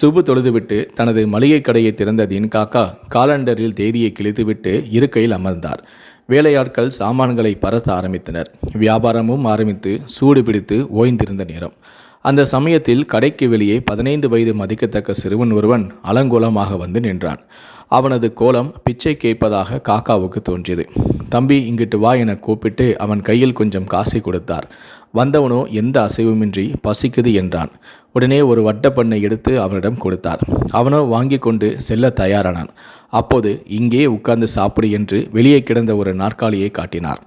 சுபு தொழுதுவிட்டு தனது மளிகை கடையை திறந்த தீன் காக்கா காலண்டரில் தேதியை கிழித்துவிட்டு இருக்கையில் அமர்ந்தார். வேலையாட்கள் சாமான்களை பரத்த ஆரம்பித்தனர். வியாபாரமும் ஆரம்பித்து சூடு பிடித்து ஓய்ந்திருந்த நேரம். அந்த சமயத்தில் கடைக்கு வெளியே பதினைந்து வயது மதிக்கத்தக்க சிறுவன் ஒருவன் அலங்கோலமாக வந்து நின்றான். அவனது கோலம் பிச்சை கேட்பதாக காக்காவுக்கு தோன்றியது. தம்பி இங்கிட்டு வா என கூப்பிட்டு அவன் கையில் கொஞ்சம் காசை கொடுத்தார். வந்தவனோ எந்த அசைவுமின்றி பசிக்குது என்றான். உடனே ஒரு வட்டப்பண்ணை எடுத்து அவனிடம் கொடுத்தார். அவனோ வாங்கி கொண்டு செல்ல தயாரானான். அப்போது இங்கே உட்கார்ந்து சாப்பிடு என்று வெளியே கிடந்த ஒரு நாற்காலியை காட்டினார்.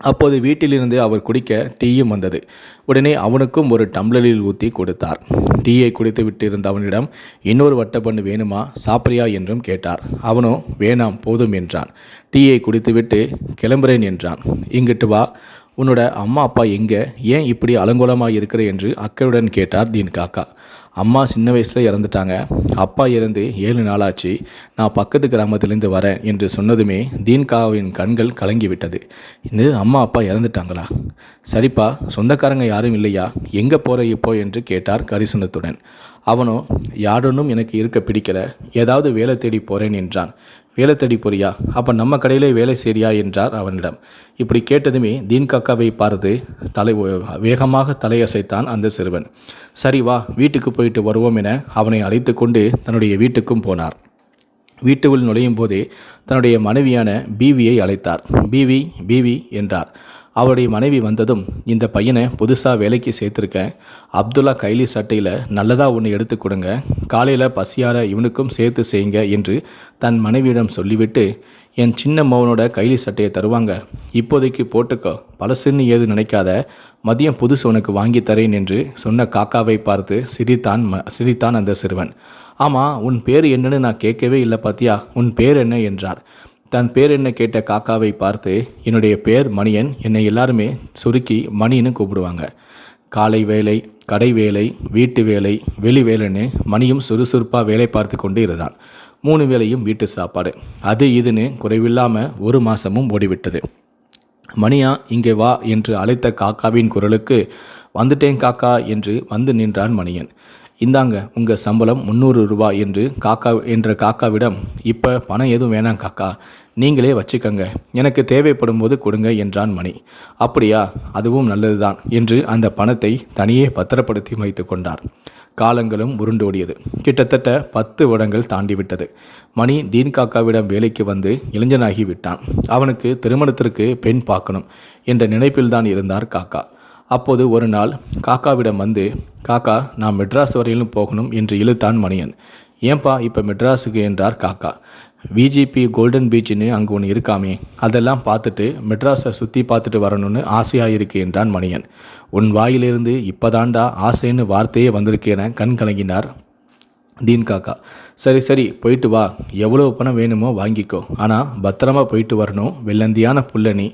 அப்போது வீட்டிலிருந்து அவர் குடிக்க டீயும் வந்தது. உடனே அவனுக்கும் ஒரு டம்ளரில் ஊற்றி கொடுத்தார். டீயை குடித்து விட்டு இருந்த அவனிடம் இன்னொரு வட்டப்பண்ணு வேணுமா? சாப்பிரியா என்றும் கேட்டார். அவனோ வேணாம் போதும் என்றான். டீயை குடித்துவிட்டு கிளம்புறேன் என்றான். இங்கிட்டு வா. உன்னோட அம்மா அப்பா எங்கே? ஏன் இப்படி அலங்கோலமாக இருக்கிற என்று அக்கையுடன் கேட்டார் தீன் காக்கா. அம்மா சின்ன வயசில் இறந்துட்டாங்க. அப்பா இறந்து ஏழு நாளாச்சு. நான் பக்கத்து கிராமத்திலேருந்து வரேன் என்று சொன்னதுமே தீன்காவின் கண்கள் கலங்கிவிட்டது. இது அம்மா அப்பா இறந்துட்டாங்களா? சரிப்பா சொந்தக்காரங்க யாரும் இல்லையா? எங்கே போகிற இப்போ என்று கேட்டார் கரிசனத்துடன். அவனோ யாருன்னும் எனக்கு இருக்க பிடிக்கல. ஏதாவது வேலை தேடி போகிறேன் என்றான். வேலை தேடி போறியா? அப்போ நம்ம கடையிலே வேலை செய்றியா? என்றார் அவனிடம். இப்படி கேட்டதுமே தீன் காக்காவை பார்த்து தலை வேகமாக தலையசைத்தான் அந்த சிறுவன். சரி வா வீட்டுக்கு போயிட்டு வருவோம் என அவனை அழைத்து கொண்டு தன்னுடைய வீட்டுக்கும் போனார். வீட்டுக்குள் நுழையும் போதே தன்னுடைய மனைவியான பீவியை அழைத்தார். பீவி பீவி என்றார். அவருடைய மனைவி வந்ததும் இந்த பையனை புதுசாக வேலைக்கு சேர்த்துருக்கேன் அப்துல்லா கைலி சட்டையில் நல்லதாக ஒன்று எடுத்து கொடுங்க. காலையில் பசியார இவனுக்கும் சேர்த்து செய்யுங்க என்று தன் மனைவியிடம் சொல்லிவிட்டு என் சின்ன மகனோட கைலி சட்டையை தருவாங்க. இப்போதைக்கு போட்டுக்கோ. பழசுன்னு ஏது நினைக்காத. மதியம் புதுசு உனக்கு வாங்கி தரேன் என்று சொன்ன காக்காவை பார்த்து சிரித்தான் ம சிரித்தான் அந்த சிறுவன். ஆமாம் உன் பேர் என்னன்னு நான் கேட்கவே இல்லை பாத்தியா? உன் பேர் என்ன? என்றார். தன் பேர் என்ன கேட்ட காக்காவை பார்த்து என்னுடைய பேர் மணியன். என்னை எல்லாருமே சுருக்கி மணின்னு கூப்பிடுவாங்க. காலை வேலை கடை வேலை வீட்டு வேலை வெளி வேலைன்னு மணியும் சுறுசுறுப்பாக வேலை பார்த்து கொண்டு இருந்தான். மூணு வேளையும் வீட்டு சாப்பாடு. அது இதுன்னு குறைவில்லாமல் ஒரு மாதமும் ஓடிவிட்டது. மணியா இங்கே வா என்று அழைத்த காக்காவின் குரலுக்கு வந்துட்டேன் காக்கா என்று வந்து நின்றான் மணியன். இந்தாங்க உங்கள் சம்பளம் முந்நூறு ரூபாய் என்று காக்கா என்ற காக்காவிடம் இப்போ பணம் எதுவும் வேணாம் காக்கா நீங்களே வச்சுக்கங்க எனக்கு தேவைப்படும் போது கொடுங்க என்றான் மணி. அப்படியா அதுவும் நல்லதுதான் என்று அந்த பணத்தை தனியே பத்திரப்படுத்தி வைத்து கொண்டார். காலங்களும் உருண்டோடியது கிட்டத்தட்ட பத்து வருடங்கள் தாண்டிவிட்டது. மணி தீன் காக்காவிடம் வேலைக்கு வந்து இளைஞனாகி விட்டான். அவனுக்கு திருமணத்திற்கு பெண் பார்க்கணும் என்ற நினைப்பில்தான் இருந்தார் காக்கா. அப்போது ஒரு நாள் காக்காவிடம் வந்து காக்கா நான் மெட்ராஸ் வரையிலும் போகணும் என்று இழுத்தான் மணியன். ஏன்பா இப்போ மெட்ராஸுக்கு? என்றார் காக்கா. விஜிபி கோல்டன் பீச்சுன்னு அங்கே ஒன்று இருக்காமே அதெல்லாம் பார்த்துட்டு மெட்ராஸை சுற்றி பார்த்துட்டு வரணும்னு ஆசையாக இருக்கு என்றான் மணியன். உன் வாயிலிருந்து இப்போதாண்டா ஆசைன்னு வார்த்தையே வந்திருக்கு என கண் கலங்கினார் தீன் காக்கா சரி சரி போயிட்டு வா. எவ்வளோ பணம் வேணுமோ வாங்கிக்கோ. ஆனால் பத்திரமா போயிட்டு வரணும். வெள்ளந்தியான புள்ளனி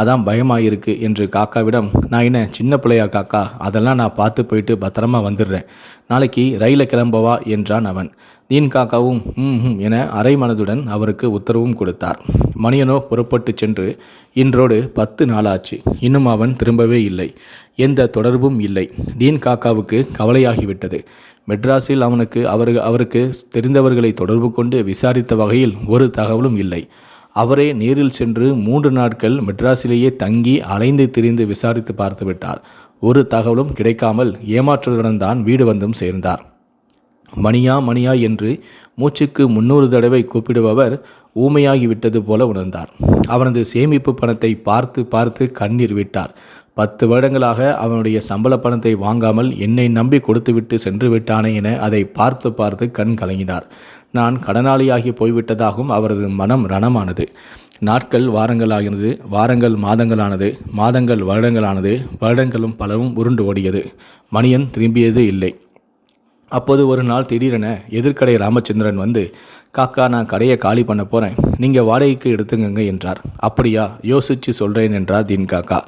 அதான் பயமாக இருக்குது என்று காக்காவிடம் நான் என்ன சின்ன பிள்ளையா காக்கா? அதெல்லாம் நான் பார்த்து போயிட்டு பத்திரமா வந்துடுறேன். நாளைக்கு ரயிலில் கிளம்பவா என்றான் அவன். தீன் காக்காவும் ம் என அரை மனதுடன் அவருக்கு உத்தரவும் கொடுத்தார். மணியனோ புறப்பட்டு சென்று இன்றோடு பத்து நாளாச்சு. இன்னும் அவன் திரும்பவே இல்லை. எந்த தொடர்பும் இல்லை. தீன் காக்காவுக்கு கவலையாகிவிட்டது. மெட்ராஸில் அவனுக்கு அவர் அவருக்கு தெரிந்தவர்களை தொடர்பு கொண்டு விசாரித்த வகையில் ஒரு தகவலும் இல்லை. அவரே நேரில் சென்று மூன்று நாட்கள் மெட்ராஸிலேயே தங்கி அலைந்து திரிந்து விசாரித்து பார்த்துவிட்டார். ஒரு தகவலும் கிடைக்காமல் ஏமாற்றுடன் தான் வீடு வந்தும் சேர்ந்தார். மணியா மணியா என்று மூச்சுக்கு முன்னூறு தடவை கூப்பிடுபவர் ஊமையாகிவிட்டது போல உணர்ந்தார். அவனது சேமிப்பு பணத்தை பார்த்து பார்த்து கண்ணீர் விட்டார். பத்து வருடங்களாக அவனுடைய சம்பள பணத்தை வாங்காமல் என்னை நம்பி கொடுத்துவிட்டு சென்று விட்டானே என அதை பார்த்து பார்த்து கண் கலங்கினார். நான் கடனாளியாகி போய்விட்டதாகவும் அவரது மனம் ரணமானது. நாட்கள் வாரங்களாகிறது வாரங்கள் மாதங்களானது மாதங்கள் வருடங்களானது வருடங்களும் பலவும் உருண்டு ஓடியது. மணியன் திரும்பியது இல்லை. அப்போது ஒரு நாள் திடீரென எதிர்க்கடை ராமச்சந்திரன் வந்து காக்கா நான் கடையை காலி பண்ண போகிறேன் நீங்கள் வாடகைக்கு எடுத்துங்கங்க என்றார். அப்படியா? யோசித்து சொல்கிறேன் என்றார் தீன் காக்கா.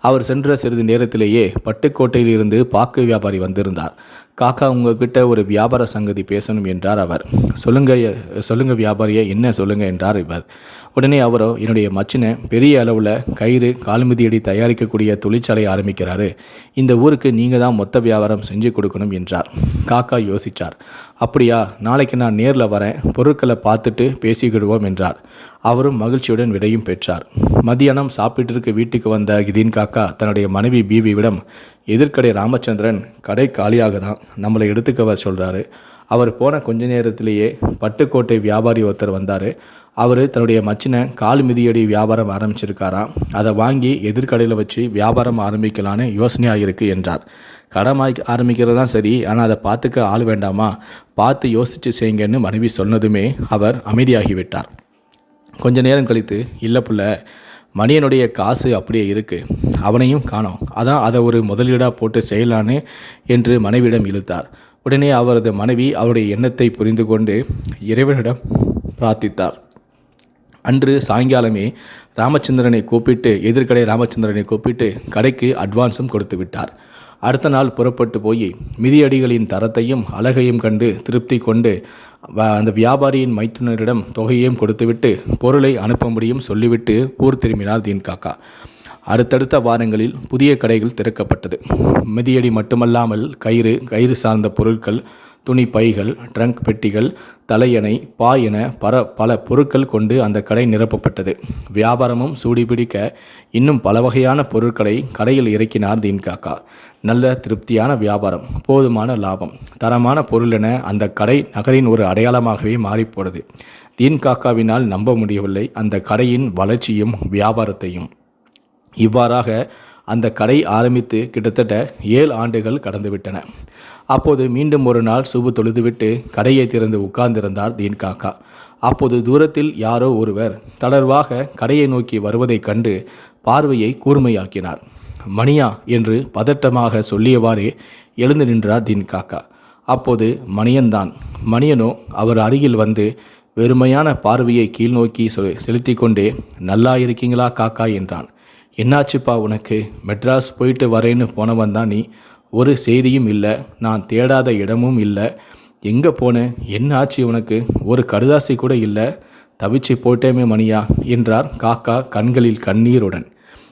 அவர் சென்ற சிறிது நேரத்திலேயே பட்டுக்கோட்டையிலிருந்து பாக்கு வியாபாரி வந்திருந்தார். காக்கா உங்ககிட்ட ஒரு வியாபார சங்கதி பேசணும் என்றார் அவர். சொல்லுங்க சொல்லுங்க வியாபாரியை என்ன சொல்லுங்க என்றார் இவர். உடனே அவரோ என்னுடைய மச்சினை பெரிய அளவில் கயிறு கால்மிதியடி தயாரிக்கக்கூடிய தொழிற்சாலை ஆரம்பிக்கிறாரு. இந்த ஊருக்கு நீங்கள் தான் மொத்த வியாபாரம் செஞ்சு கொடுக்கணும் என்றார். காக்கா யோசிச்சார். அப்படியா நாளைக்கு நான் நேரில் வரேன் பொருட்களை பார்த்துட்டு பேசிக்கிடுவோம் என்றார். அவரும் மகிழ்ச்சியுடன் விடையும் பெற்றார். மதியானம் சாப்பிட்டிருக்கு வீட்டுக்கு வந்த கிதீன் காக்கா தன்னுடைய மனைவி பீவியிடம் எதிர்க்கடை ராமச்சந்திரன் கடை காலியாக தான் நம்மளை எடுத்துக்க சொல்கிறாரு அவர் போன கொஞ்ச நேரத்திலேயே பட்டுக்கோட்டை வியாபாரி ஒருத்தர் வந்தார். அவர் தன்னுடைய மச்சினை கால் மிதியடி வியாபாரம் ஆரம்பிச்சிருக்காராம் அதை வாங்கி எதிர்கடையில் வச்சு வியாபாரம் ஆரம்பிக்கலான்னு யோசனையாக இருக்குது என்றார். கடமாய் ஆரம்பிக்கிறது தான் சரி ஆனால் அதை பார்த்துக்க ஆள் வேண்டாமா? பார்த்து யோசித்து செய்யுங்கன்னு மனைவி சொன்னதுமே அவர் அமைதியாகிவிட்டார். கொஞ்ச நேரம் கழித்து இல்லை புள்ள மணியனுடைய காசு அப்படியே இருக்குது அவனையும் காணோம். அதான் அதை ஒரு முதலீடாக போட்டு செய்யலான்னு என்று மனைவியிடம் இழுத்தார். உடனே அவரது மனைவி அவருடைய எண்ணத்தை புரிந்து கொண்டு இறைவனிடம் பிரார்த்தித்தார். அன்று சாயங்காலமே ராமச்சந்திரனை கூப்பிட்டு எதிர்க்கடை ராமச்சந்திரனை கூப்பிட்டு கடைக்கு அட்வான்ஸும் கொடுத்து விட்டார். அடுத்த நாள் புறப்பட்டு போய் மிதியடிகளின் தரத்தையும் அழகையும் கண்டு திருப்தி கொண்டு அந்த வியாபாரியின் மைத்துனரிடம் தொகையையும் கொடுத்துவிட்டு பொருளை அனுப்பும்படியும் சொல்லிவிட்டு ஊர் திரும்பினார் தீன் காக்கா அடுத்தடுத்த வாரங்களில் புதிய கடைகள் திறக்கப்பட்டது. மிதியடி மட்டுமல்லாமல் கயிறு கயிறு சார்ந்த பொருட்கள் துணி பைகள் ட்ரங்க் பெட்டிகள் தலையணை பாய் என பல பல பொருட்கள் கொண்டு அந்த கடை நிரப்பப்பட்டது. வியாபாரமும் சூடிபிடிக்க இன்னும் பல வகையான பொருட்களை கடையில் இறக்கினார் தீன்காக்கா நல்ல திருப்தியான வியாபாரம் போதுமான லாபம் தரமான பொருள் என அந்த கடை நகரின் ஒரு அடையாளமாகவே மாறிப்போனது. தீன்காக்காவினால் நம்ப முடியவில்லை அந்த கடையின் வளர்ச்சியும் வியாபாரத்தையும். இவ்வாறாக அந்த கடை ஆரம்பித்து கிட்டத்தட்ட ஏழு ஆண்டுகள் கடந்துவிட்டன. அப்போது மீண்டும் ஒரு நாள் சுபு தொழுதுவிட்டு கடையை திறந்து உட்கார்ந்திருந்தார் தீன் காக்கா அப்போது தூரத்தில் யாரோ ஒருவர் தளர்வாக கடையை நோக்கி வருவதைக் கண்டு பார்வையை கூர்மையாக்கினார். மணியா என்று பதட்டமாக சொல்லியவாறே எழுந்து நின்றார் தீன் காக்கா அப்போது மணியன்தான் மணியனோ அவர் அருகில் வந்து வெறுமையான பார்வையை கீழ்நோக்கி செ- செலுத்திக் கொண்டே நல்லா இருக்கீங்களா காக்கா? என்றான். என்னாச்சுப்பா உனக்கு? மெட்ராஸ் போயிட்டு வரேன்னு போனவன் தான் நீ. ஒரு செய்தியும் இல்லை நான் தேடாத இடமும் இல்லை. எங்கே போனேன் என்ன ஆச்சு உனக்கு? ஒரு கடுதாசி கூட இல்லை. தவிச்சு போட்டேமே மணியா? என்றார் காக்கா கண்களில் கண்ணீருடன்.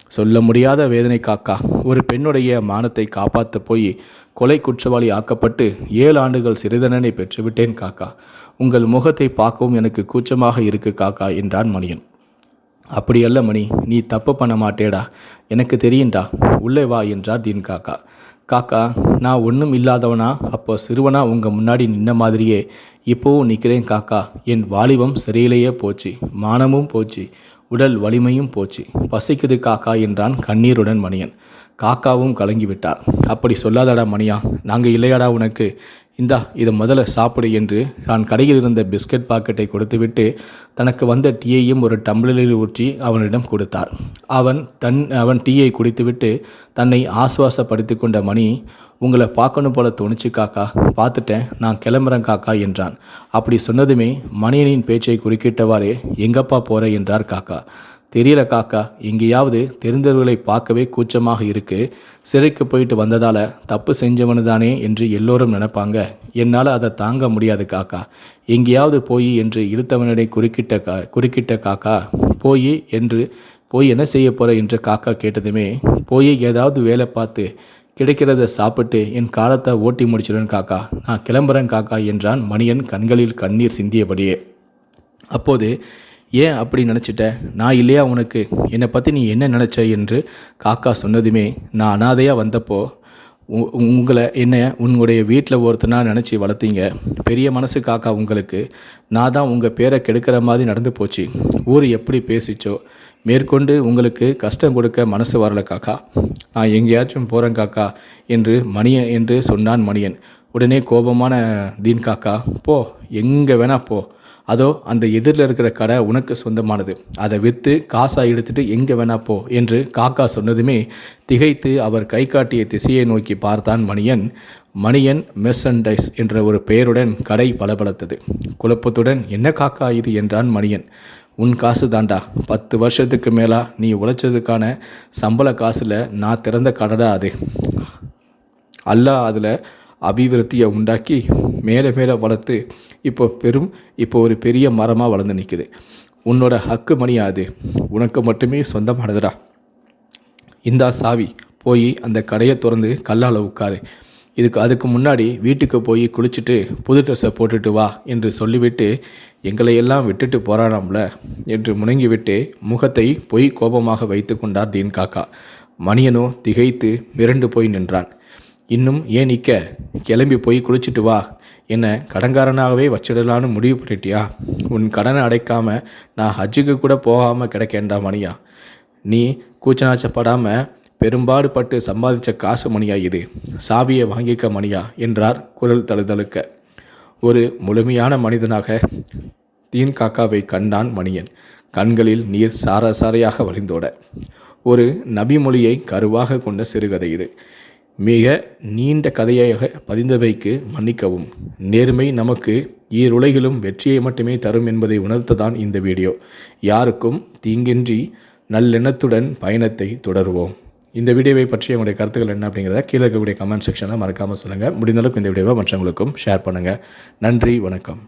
சொல்ல முடியாத வேதனை காக்கா. ஒரு பெண்ணுடைய மானத்தை காப்பாற்ற போய் கொலை குற்றவாளி ஆக்கப்பட்டு ஏழு ஆண்டுகள் சிறிதண்டனை பெற்றுவிட்டேன் காக்கா. உங்கள் முகத்தை பார்க்கவும் எனக்கு கூச்சமாக இருக்கு காக்கா என்றான் மணியன். அப்படியல்ல மணி நீ தப்பு பண்ண மாட்டேடா. எனக்கு தெரியும்டா. உள்ளே வா என்றார் தீன் காக்கா. காக்கா நான் ஒன்றும் இல்லாதவனா? அப்போ சிறுவனா உங்கள் முன்னாடி நின்ன மாதிரியே இப்போவும் நிற்கிறேன் காக்கா. என் வாலிபம் சரியிலேயே போச்சு மானமும் போச்சு உடல் வலிமையும் போச்சு. பசிக்குது காக்கா என்றான் கண்ணீருடன் மணியன். காக்காவும் கலங்கிவிட்டார். அப்படி சொல்லாதடா மணியா நாங்கள் இல்லையாடா உனக்கு? இந்தா இதை முதல்ல சாப்பிடு என்று தான் கடையில் இருந்த பிஸ்கட் பாக்கெட்டை கொடுத்துவிட்டு தனக்கு வந்த டீயையும் ஒரு டம்ளரில் ஊற்றி அவனிடம் கொடுத்தார். அவன் தன் அவன் டீயை குடித்துவிட்டு தன்னை ஆசுவாசப்படுத்தி கொண்ட மணி உங்களை பார்க்கணும் போல தோணுச்சு காக்கா பார்த்துட்டேன் நான் கிளம்புறேன் காக்கா என்றான். அப்படி சொன்னதுமே மணியனின் பேச்சை குறுக்கிட்டவாறே எங்கப்பா போற? என்றார் காக்கா. தெரியல காக்கா எங்கேயாவது தெரிந்தவர்களை பார்க்கவே கூச்சமாக இருக்கு. சிறைக்கு போயிட்டு வந்ததால தப்பு செஞ்சவனு தானே என்று எல்லோரும் நினைப்பாங்க. என்னால் அதை தாங்க முடியாது காக்கா. எங்கேயாவது போய் என்று இழுத்தவனிடை குறுக்கிட்ட கா குறுக்கிட்ட காக்கா போய் என்று போய் என்ன செய்ய போற? என்று காக்கா கேட்டதுமே போய் ஏதாவது வேலை பார்த்து கிடைக்கிறத சாப்பிட்டு என் காலத்தை ஓட்டி முடிச்சிடுறேன் காக்கா. நான் கிளம்புறேன் காக்கா என்றான் மணியன் கண்களில் கண்ணீர் சிந்தியபடியே. அப்போது ஏன் அப்படி நினச்சிட்ட? நான் இல்லையா உனக்கு? என்னை பற்றி நீ என்ன நினச்ச? என்று காக்கா சொன்னதுமே நான் அனாதையாக வந்தப்போ உ- உங்களை என்ன உங்களுடைய வீட்டில் ஒருத்தனா நினச்சி வளர்த்தீங்க. பெரிய மனசு காக்கா உங்களுக்கு. நான் தான் உங்கள் பேரை கெடுக்கிற மாதிரி நடந்து போச்சு. ஊர் எப்படி பேசிச்சோ மேற்கொண்டு உங்களுக்கு கஷ்டம் கொடுக்க மனசு வரல காக்கா. நான் எங்கேயாச்சும் போகிறேன் காக்கா என்று மணியன் என்று சொன்னான் மணியன். உடனே கோபமான தீன் காக்கா போ எங்கே வேணா போ. அதோ அந்த எதிரில் இருக்கிற கடை உனக்கு சொந்தமானது. அதை விற்று காசா எடுத்துட்டு எங்கே வேணா போ என்று காக்கா சொன்னதுமே திகைத்து அவர் கை காட்டிய திசையை நோக்கி பார்த்தான் மணியன். மணியன் மெர்சன்டைஸ் என்ற ஒரு பெயருடன் கடை பளபளத்தது. குழப்பத்துடன் என்ன காக்கா இது? என்றான் மணியன். உன் காசு தாண்டா. பத்து வருஷத்துக்கு மேலா நீ உழைச்சதுக்கான சம்பள காசில் நான் திறந்த கடடா அது. அல்லாஹ் அதில் அபிவிருத்தியை உண்டாக்கி மேலே மேலே வளர்த்து இப்போ பெரும் இப்போ ஒரு பெரிய மரமாக வளர்ந்து நிற்குது உன்னோட ஹக்கு மணியா அது. உனக்கு மட்டுமே சொந்தமானதுடா. இந்தா சாவி போய் அந்த கடையை திறந்து கல்லால் உட்காரு. இதுக்கு அதுக்கு முன்னாடி வீட்டுக்கு போய் குளிச்சுட்டு புது ட்ரெஸ்ஸை போட்டுட்டு வா என்று சொல்லிவிட்டு எங்களை எல்லாம் விட்டுட்டு போராடாம்ல என்று முணங்கிவிட்டு முகத்தை பொய் கோபமாக வைத்து கொண்டார் தீன் காக்கா மணியனோ திகைத்து மிரண்டு போய் நின்றான். இன்னும் ஏன் நிற்க கிளம்பி போய் குளிச்சுட்டு வா. என்ன கடன்காரனாகவே வச்சிடலான்னு முடிவு பண்ணிட்டியா? உன் கடனை அடைக்காம நான் ஹஜ்ஜுக்கு கூட போகாமல் கிடக்கேன்டா மணியா? நீ கூச்சநாச்சப்படாமல் பெரும்பாடு பட்டு சம்பாதிச்ச காசு மணியா இது? சாவியை வாங்கிக்க மணியா? என்றார் குரல் தழுதழுக்க. ஒரு முழுமையான மனிதனாக தீன் காக்காவை கண்டான் மணியன். கண்களில் நீர் சார சாரையாக வழிந்தோட. ஒரு நபிமொழியை கருவாக கொண்ட சிறுகதை இது. மிக நீண்ட கதையாக பதிந்தவைக்கு மன்னிக்கவும். நேர்மை நமக்கு ஈருலகிலும் வெற்றியை மட்டுமே தரும் என்பதை உணர்த்ததான் இந்த வீடியோ. யாருக்கும் தீங்கின்றி நல்லெண்ணத்துடன் பயணத்தை தொடருவோம். இந்த வீடியோவை பற்றி உங்களுடைய கருத்துக்கள் என்ன அப்படிங்கிறத கீழே இருக்கக்கூடிய கமெண்ட் செக்ஷனில் மறக்காமல் சொல்லுங்கள் முடிந்தளவுக்கு இந்த வீடியோவை மற்றவங்களுக்கும் ஷேர் பண்ணுங்கள் நன்றி வணக்கம்.